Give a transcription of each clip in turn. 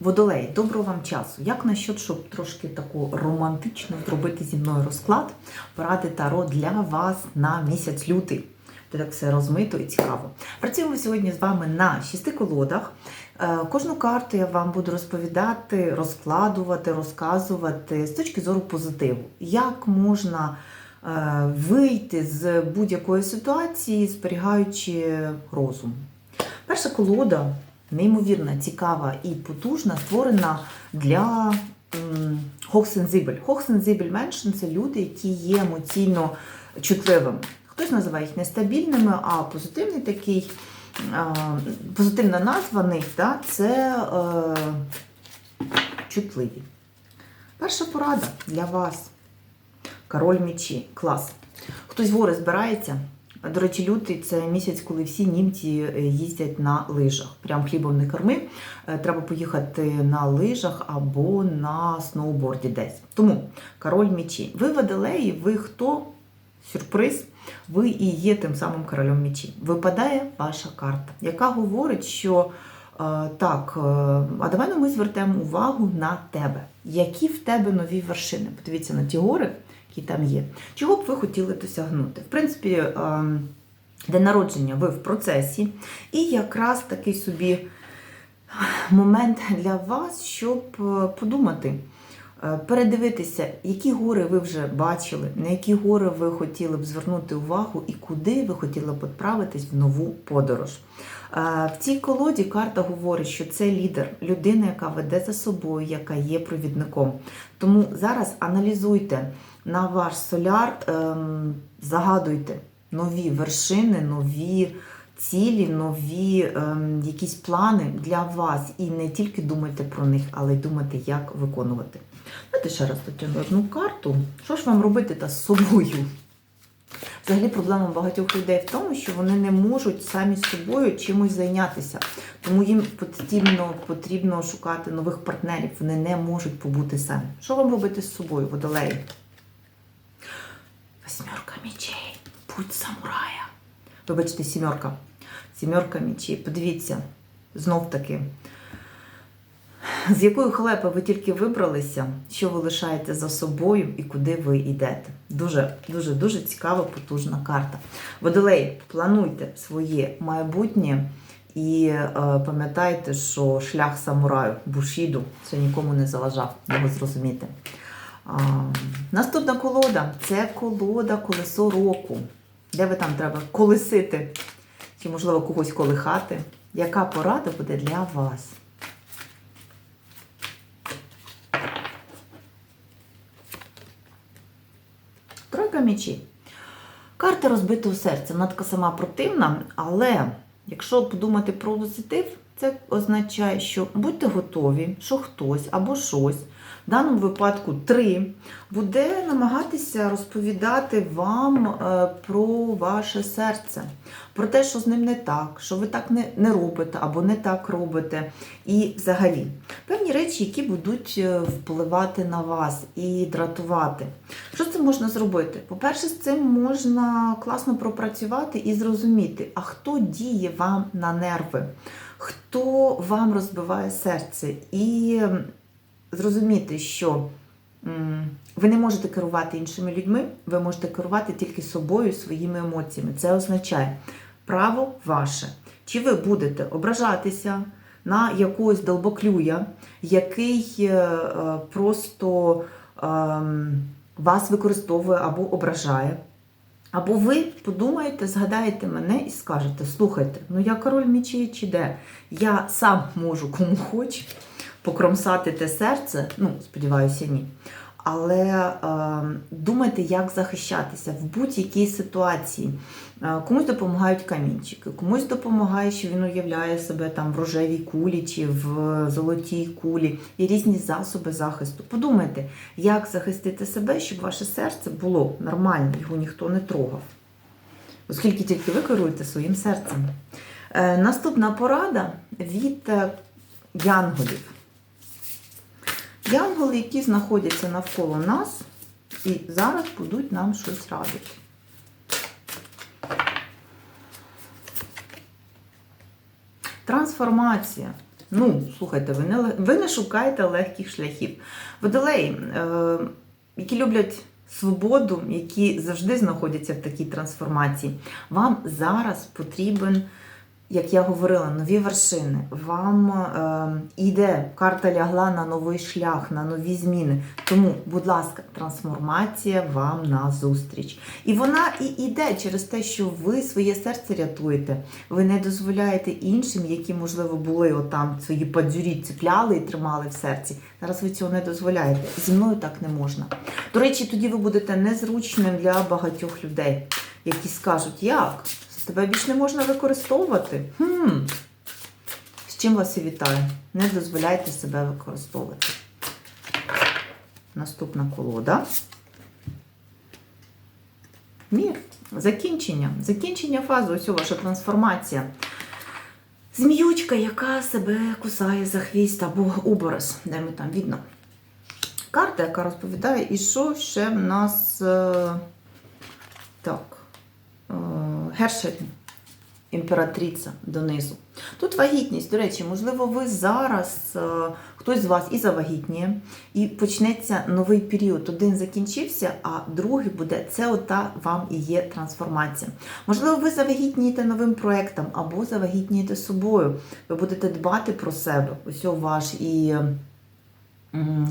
Водолей, доброго вам часу. Як насчет, щоб трошки таку романтично зробити зі мною розклад, поради Таро для вас на місяць лютий. Це так все розмито і цікаво. Працюємо сьогодні з вами на шести колодах. Е, Кожну карту я вам буду розповідати, розкладувати, розказувати з точки зору позитиву. Як можна е, вийти з будь-якої ситуації, зберігаючи розум. Перша колода неймовірно цікава і потужна, створена для хохсензибель. Хохсензибель меншин це люди, які є емоційно чутливими. Хтось називає їх нестабільними, а позитивний такий, позитивна назва них да, це е, чутливі. Перша порада для вас. Король мечі. Клас. Хтось гори збирається. До речі, лютий це місяць, коли всі німці е, їздять на лижах. Прям хлібом не корми. Е, Треба поїхати на лижах або на сноуборді десь. Тому король мечі. Ви водолеї, ви хто? Сюрприз. Ви і є тим самим королем мечі. Випадає ваша карта, яка говорить, що е, так, а давай ми звертаємо увагу на тебе. Які в тебе нові вершини? Подивіться на ті гори, які там є. Чого б ви хотіли досягнути? В принципі, е, день народження ви в процесі, і якраз такий собі момент для вас, щоб е, подумати. Е, Передивитися, які гори ви вже бачили, на які гори ви хотіли б звернути увагу і куди ви хотіли б відправитись в нову подорож. Е, В цій колоді карта говорить, що це лідер, людина, яка веде за собою, яка є провідником. Тому зараз аналізуйте на ваш соляр, ем, загадуйте нові вершини, нові цілі, нові ем, якісь плани для вас. І не тільки думайте про них, але й думайте, як виконувати. Давайте ще раз дотягну одну карту. Що ж вам робити та з собою? Взагалі проблема багатьох людей в тому, що вони не можуть самі з собою чимось зайнятися. Тому їм потрібно, потрібно шукати нових партнерів. Вони не можуть побути самі. Що вам робити з собою, водолеї? Путь самурая. Вибачте, сімерка. Сімерка мечей. Подивіться, знов таки. З якої халепи ви тільки вибралися, що ви лишаєте за собою і куди ви йдете. Дуже, дуже, дуже цікава, потужна карта. Водолей, плануйте своє майбутнє і е, пам'ятайте, що шлях самураю Бушіду це нікому не заважав його зрозуміти. А, наступна колода це колода колесо року. Де ви там треба колесити? Чи, можливо, когось колихати? Яка порада буде для вас? Тройка мечі. Карта розбитого серця. Вона така сама противна, але якщо подумати про позитив, це означає, що будьте готові, що хтось або щось, в даному випадку три, буде намагатися розповідати вам е, про ваше серце, про те, що з ним не так, що ви так не, не робите або не так робите. І взагалі певні речі, які будуть е, впливати на вас і дратувати. Що з цим можна зробити? По-перше, з цим можна класно пропрацювати і зрозуміти, а хто діє вам на нерви, хто вам розбиває серце, і зрозуміти, що ви не можете керувати іншими людьми, ви можете керувати тільки собою, своїми емоціями. Це означає право ваше. Чи ви будете ображатися на якогось долбоклюя, який е, е, просто ем, вас використовує або ображає. Або ви подумаєте, згадаєте мене і скажете: слухайте, ну я король мечей чи де? Я сам можу кому хоч покромсати те серце, ну, сподіваюся, ні. Але е, думайте, як захищатися в будь-якій ситуації. Е, комусь допомагають камінчики, комусь допомагає, що він уявляє себе там в рожевій кулі чи в золотій кулі. Є різні засоби захисту. Подумайте, як захистити себе, щоб ваше серце було нормально, його ніхто не трогав. Оскільки тільки ви керуєте своїм серцем. Е, наступна порада від е, янголів. Янголи, які знаходяться навколо нас, і зараз будуть нам щось радити. Трансформація. Ну, слухайте, ви не, ви не шукаєте легких шляхів. Водолеї, е, які люблять свободу, які завжди знаходяться в такій трансформації, вам зараз потрібен, як я говорила, нові вершини. Вам е, іде карта лягла на новий шлях, на нові зміни. Тому, будь ласка, трансформація вам на зустріч. І вона і йде через те, що ви своє серце рятуєте. Ви не дозволяєте іншим, які, можливо, були отам свої падзюрі цепляли і тримали в серці. Зараз ви цього не дозволяєте. Зі мною так не можна. До речі, тоді ви будете незручним для багатьох людей, які скажуть, як? Тебе більш не можна використовувати. Хм. З чим вас і вітаю. Не дозволяйте себе використовувати. Наступна колода. Мір. Закінчення. Закінчення фази. Ось ваша трансформація. Зміючка, яка себе кусає за хвіст або обораз, де ми там видно. Карта, яка розповідає, і що ще в нас е, так, е, Гершель, імператриця донизу. Тут вагітність, до речі, можливо, ви зараз, е, хтось з вас і завагітніє, і почнеться новий період. Один закінчився, а другий буде. Це ота вам і є трансформація. Можливо, ви завагітнієте новим проєктом або завагітнієте собою. Ви будете дбати про себе. Ось ваш і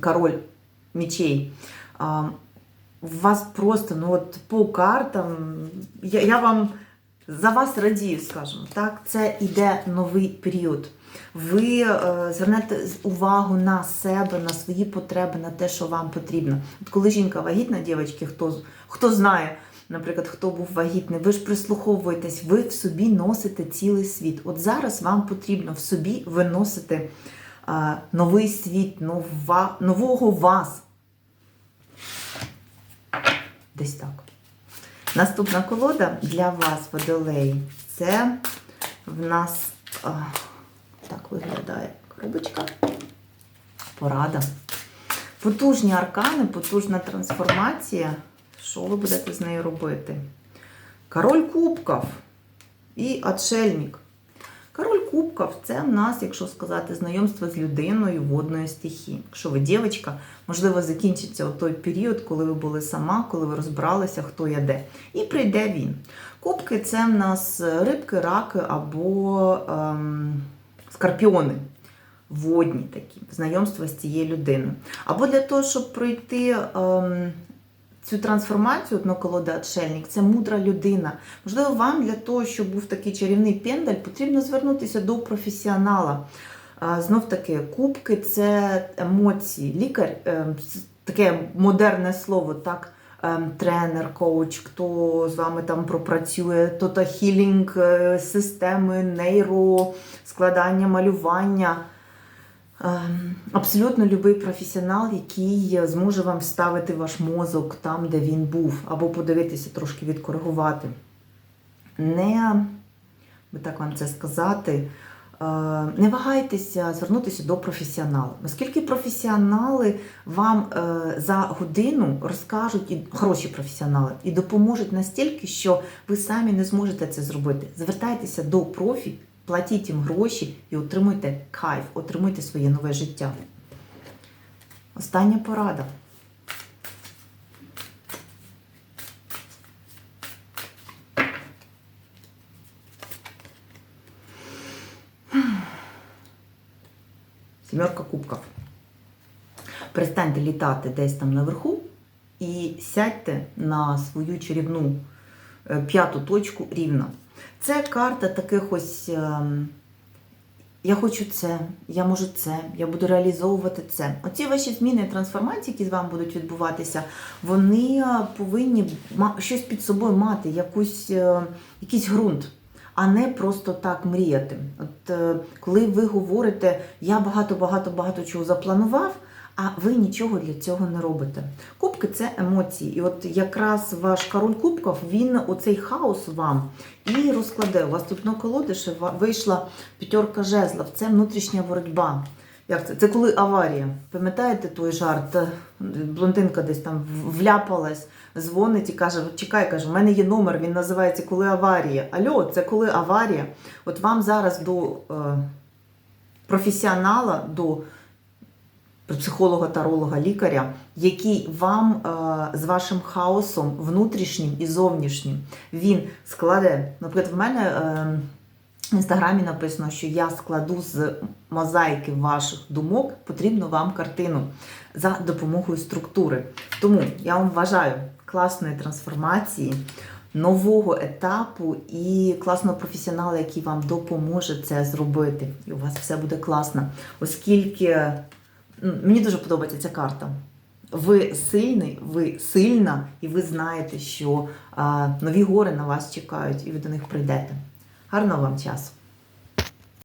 король мечей. А, У вас просто, ну от по картам, я, я вам за вас радію, скажімо так. Це іде новий період. Ви е, звернете увагу на себе, на свої потреби, на те, що вам потрібно. От коли жінка вагітна, дівчатки, хто, хто знає, наприклад, хто був вагітний, ви ж прислуховуєтесь, ви в собі носите цілий світ. От зараз вам потрібно в собі виносити а, новий світ, нова, нового вас. Десь так. Наступна колода для вас, водолей, це в нас о, так виглядає коробочка. Порада. Потужні аркани, потужна трансформація. Що ви будете з нею робити? Король кубків і отшельник. Король кубків це в нас, якщо сказати, знайомство з людиною водної стихії. Якщо ви дівчинка, можливо, закінчиться той період, коли ви були сама, коли ви розбиралися, хто я де. І прийде він. Кубки це в нас рибки, раки або ем, скорпіони. Водні такі, знайомство з цією людиною. Або для того, щоб пройти ем, цю трансформацію, одно колода отшельник, це мудра людина. Можливо, вам для того, щоб був такий чарівний пендаль, потрібно звернутися до професіонала. Знов таки, кубки це емоції. Лікар е, таке модерне слово, так. ем, Тренер, коуч, хто з вами там пропрацює, то та хілінг е, системи, нейро, складання, малювання. Ем, Абсолютно любий професіонал, який зможе вам вставити ваш мозок там, де він був, або подивитися, трошки відкоригувати. Не, би так вам це сказати, е, не вагайтеся звернутися до професіонала. Оскільки професіонали вам е, за годину розкажуть і хороші професіонали і допоможуть настільки, що ви самі не зможете це зробити. Звертайтеся до профі, платіть їм гроші і отримуйте кайф, отримуйте своє нове життя. Остання порада. Сімерка кубків. Перестаньте літати десь там наверху і сядьте на свою чарівну е, п'яту точку рівно. Це карта таких ось. ем, Я хочу це, я можу це, я буду реалізовувати це. Оці ваші зміни і трансформації, які з вами будуть відбуватися, вони е, повинні щось під собою мати, якусь, е, якийсь ґрунт, а не просто так мріяти. От е, коли ви говорите, я багато, багато, багато чого запланував, а ви нічого для цього не робите. Кубки це емоції. І от якраз ваш король кубків, він оцей хаос вам і розкладе. У вас тут на колоди ще вийшла п'ятерка жезлов. Це внутрішня боротьба. Як це? Це коли аварія. Пам'ятаєте той жарт? Е, Блондинка десь там вляпалась, дзвонить і каже: чекай, каже, у мене є номер, він називається Коли аварія. Альо, це коли аварія. От вам зараз до. е, професіонала до психолога, таролога, лікаря, який вам е, з вашим хаосом внутрішнім і зовнішнім він складе. Наприклад, в мене е, в інстаграмі написано, що я складу з мозаїки ваших думок потрібну вам картину за допомогою структури. Тому я вам вважаю класної трансформації. Нового етапу і класного професіонала, який вам допоможе це зробити. І у вас все буде класно. Оскільки мені дуже подобається ця карта. Ви сильний, ви сильна, і ви знаєте, що нові гори на вас чекають, і ви до них прийдете. Гарного вам часу!